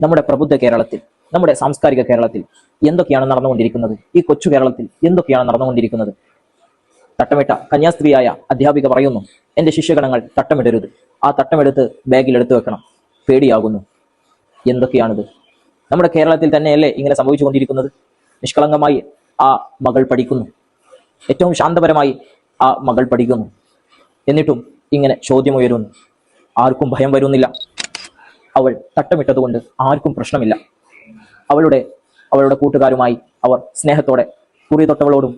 നമ്മുടെ പ്രബുദ്ധ കേരളത്തിൽ നമ്മുടെ സാംസ്കാരിക കേരളത്തിൽ എന്തൊക്കെയാണ് നടന്നുകൊണ്ടിരിക്കുന്നത്? ഈ കൊച്ചു കേരളത്തിൽ എന്തൊക്കെയാണ് നടന്നുകൊണ്ടിരിക്കുന്നത്? തട്ടമിട്ട കന്യാസ്ത്രീയായ അധ്യാപിക പറയുന്നു എന്റെ ശിഷ്യഗണങ്ങൾ തട്ടമിടരുത്. ആ തട്ടമെടുത്ത് ബാഗിൽ എടുത്തു വെക്കണം. പേടിയാകുന്നു. എന്തൊക്കെയാണിത്? നമ്മുടെ കേരളത്തിൽ തന്നെയല്ലേ ഇങ്ങനെ സംഭവിച്ചുകൊണ്ടിരിക്കുന്നത്? നിഷ്കളങ്കമായി ആ മകൾ പഠിക്കുന്നു. ഏറ്റവും ശാന്തപരമായി ആ മകൾ പഠിക്കുന്നു. എന്നിട്ടും ഇങ്ങനെ ചോദ്യമുയരുന്നു ആർക്കും ഭയം വരുന്നില്ല. അവൾ തട്ടമിട്ടതുകൊണ്ട് ആർക്കും പ്രശ്നമില്ല. അവളുടെ അവളുടെ കൂട്ടുകാരുമായി അവർ സ്നേഹത്തോടെ കുറി തൊട്ടവളോടും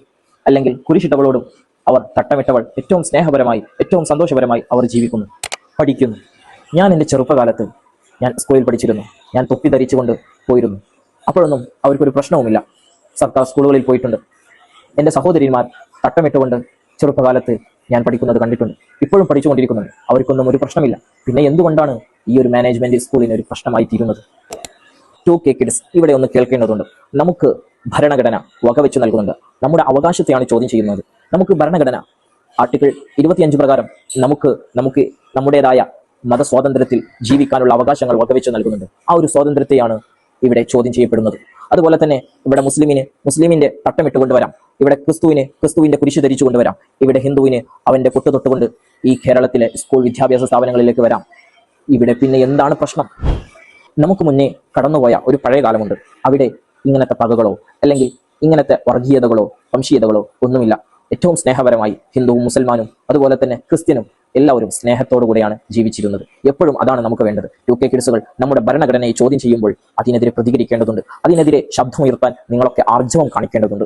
അല്ലെങ്കിൽ കുരിശിട്ടവളോടും അവർ തട്ടമിട്ടവൾ ഏറ്റവും സ്നേഹപരമായി ഏറ്റവും സന്തോഷപരമായി അവർ ജീവിക്കുന്നു പഠിക്കുന്നു. ഞാൻ എന്റെ ചെറുപ്പകാലത്ത് ഞാൻ സ്കൂളിൽ പഠിച്ചിരുന്നു. ഞാൻ തൊപ്പി ധരിച്ചുകൊണ്ട് പോയിരുന്നു. അപ്പോഴൊന്നും അവർക്കൊരു പ്രശ്നവുമില്ല. സർക്കാർ സ്കൂളുകളിൽ പോയിട്ടുണ്ട്. എന്റെ സഹോദരിമാർ തട്ടമിട്ടുകൊണ്ട് ചെറുപ്പകാലത്ത് ഞാൻ പഠിക്കുന്നത് കണ്ടിട്ടുണ്ട്. ഇപ്പോഴും പഠിച്ചുകൊണ്ടിരിക്കുന്നുണ്ട് അവർക്കൊന്നും ഒരു പ്രശ്നമില്ല. പിന്നെ എന്തുകൊണ്ടാണ് ഈ ഒരു മാനേജ്മെന്റ് സ്കൂളിന് ഒരു പ്രശ്നമായി തീരുന്നത് ടു കെ കിഡ്സ് ഇവിടെ ഒന്ന് കേൾക്കേണ്ടതുണ്ട്. നമുക്ക് ഭരണഘടന വകവെച്ച് നൽകുന്നുണ്ട്. നമ്മുടെ അവകാശത്തെയാണ് ചോദ്യം ചെയ്യുന്നത്. നമുക്ക് ഭരണഘടന ആർട്ടിക്കിൾ ഇരുപത്തിയഞ്ച് പ്രകാരം നമുക്ക് നമുക്ക് നമ്മുടേതായ മതസ്വാതന്ത്ര്യത്തിൽ ജീവിക്കാനുള്ള അവകാശങ്ങൾ വകവെച്ച് നൽകുന്നുണ്ട്. ആ ഒരു സ്വാതന്ത്ര്യത്തെയാണ് ഇവിടെ ചോദ്യം ചെയ്യപ്പെടുന്നത്. അതുപോലെ തന്നെ ഇവിടെ മുസ്ലിമിന് മുസ്ലിമിന്റെ തട്ടമിട്ട് കൊണ്ടുവരാം ഇവിടെ ക്രിസ്തുവിനെ ക്രിസ്തുവിന്റെ കുരിശ് ധരിച്ചു കൊണ്ടുവരാം. ഇവിടെ ഹിന്ദുവിനെ അവന്റെ കൊട്ടു തൊട്ടുകൊണ്ട് ഈ കേരളത്തിലെ സ്കൂൾ വിദ്യാഭ്യാസ സ്ഥാപനങ്ങളിലേക്ക് വരാം. ഇവിടെ പിന്നെ എന്താണ് പ്രശ്നം? നമുക്ക് മുന്നേ കടന്നുപോയ ഒരു പഴയ കാലമുണ്ട്. അവിടെ ഇങ്ങനത്തെ പകകളോ അല്ലെങ്കിൽ ഇങ്ങനത്തെ വർഗീയതകളോ വംശീയതകളോ ഒന്നുമില്ല. ഏറ്റവും സ്നേഹപരമായി ഹിന്ദുവും മുസൽമാനും അതുപോലെ തന്നെ ക്രിസ്ത്യനും എല്ലാവരും സ്നേഹത്തോടു കൂടെയാണ് ജീവിച്ചിരുന്നത്. എപ്പോഴും അതാണ് നമുക്ക് വേണ്ടത്. യു കെ കിഡ്സുകൾ നമ്മുടെ ഭരണഘടനയെ ചോദ്യം ചെയ്യുമ്പോൾ അതിനെതിരെ പ്രതികരിക്കേണ്ടതുണ്ട്. അതിനെതിരെ ശബ്ദമുയർത്താൻ നിങ്ങളൊക്കെ ആർജവം കാണിക്കേണ്ടതുണ്ട്.